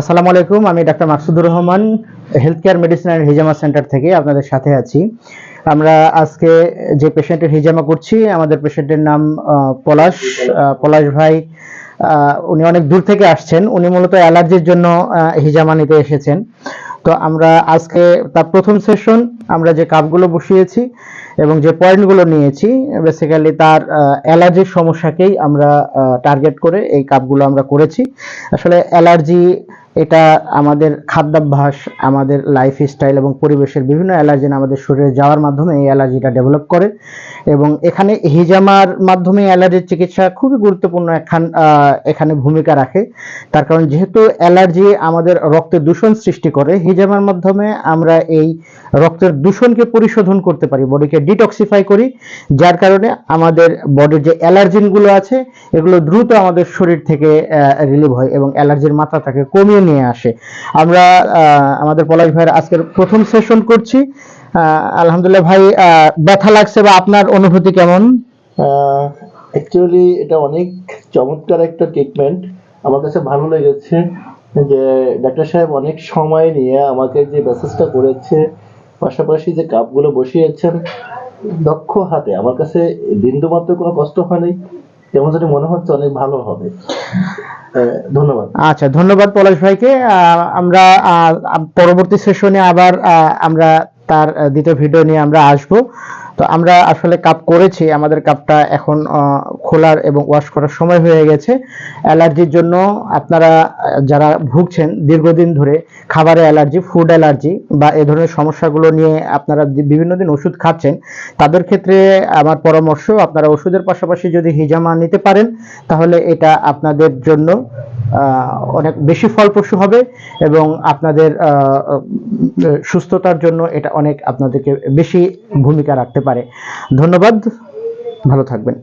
আসসালামু আলাইকুম, আমি doctor Maksudur Rahman health care medicine and হিজামা centre থেকে আপনাদের সাথে আছি। আমরা আজকে যে পেশেন্টের হিজামা করছি, আমাদের পেশেন্টের নাম পলাশ। পলাশ ভাই উনি অনেক দূর থেকে আসছেন। উনি মূলত অ্যালার্জির জন্য হিজামা নিতে এসেছেন। তো আমরা আজকে তার প্রথম সেশন আমরা যে কাপগুলো বসিয়েছি এবং যে পয়েন্টগুলো নিয়েছি বেসিক্যালি তার অ্যালার্জির সমস্যাকেই আমরা টার্গেট করে এই কাপগুলো আমরা করেছি। আসলে অ্যালার্জি এটা আমাদের খাদ্যাভ্যাস আমাদের লাইফ স্টাইল এবং পরিবেশের বিভিন্ন অ্যালার্জেন আমাদের শরীরে যাওয়ার মাধ্যমে এই অ্যালার্জিটা ডেভেলপ করে এবং এখানে হিজামার মাধ্যমে অ্যালার্জির চিকিৎসা খুবই গুরুত্বপূর্ণ একখান আহ, এখানে ভূমিকা রাখে। তার কারণ যেহেতু অ্যালার্জি আমাদের রক্তে দূষণ সৃষ্টি করে হিজামার মাধ্যমে আমরা এই রক্তের দূষণকে পরিশোধন করতে পারি বডিকে ডিটক্সিফাই করি যার কারণে আমাদের বডির যে অ্যালার্জেনগুলো আছে এগুলো দ্রুত আমাদের শরীর থেকে রিলিভ হয় এবং অ্যালার্জির মাত্রাটাকে কমিয়ে নিয়ে আসে। আমরা আমাদের পলাশ ভাইয়ের আজকের প্রথম সেশন করছি। আলহামদুলিল্লাহ ভাই ব্যথা লাগছে বা আপনার অনুভূতি কেমন? অ্যাকচুয়ালি এটা অনেক চমৎকার একটা ট্রিটমেন্ট আমার কাছে ভালো লেগেছে যে ডাক্তার সাহেব অনেক সময় নিয়ে আমাকে যে মেসেজটা করেছে, পাশাপাশি যে কাপগুলো বসিয়েছেন, দক্ষ হাতে। আমার কাছে বিন্দুমাত্র কোনো কষ্ট হয়নি। কেমন জানি মনে হচ্ছে অনেক ভালো হবে। ধন্যবাদ। আচ্ছা ধন্যবাদ পলাশ ভাইকে। আমরা পরবর্তী সেশনে আবার আমরা তার দ্বিতীয় ভিডিও নিয়ে আমরা আসব। তো আমরা আসলে কাপ করেছি, আমাদের কাপটা এখন খোলার এবং ওয়াশ করার সময় হয়ে গেছে। অ্যালার্জির জন্য আপনারা যারা ভুগছেন দীর্ঘদিন ধরে খাবারে অ্যালার্জি ফুড অ্যালার্জি বা এ ধরনের সমস্যাগুলো নিয়ে আপনারা বিভিন্ন দিন ওষুধ খাচ্ছেন, তাদের ক্ষেত্রে আমার পরামর্শ, আপনারা ওষুধের পাশাপাশি যদি হিজামা নিতে পারেন, তাহলে এটা আপনাদের জন্য অনেক বেশি ফলপ্রসূ হবে এবং আপনাদের সুস্থতার জন্য এটা অনেক আপনাদেরকে বেশি ভূমিকা রাখতে পারে। ধন্যবাদ, ভালো থাকবেন।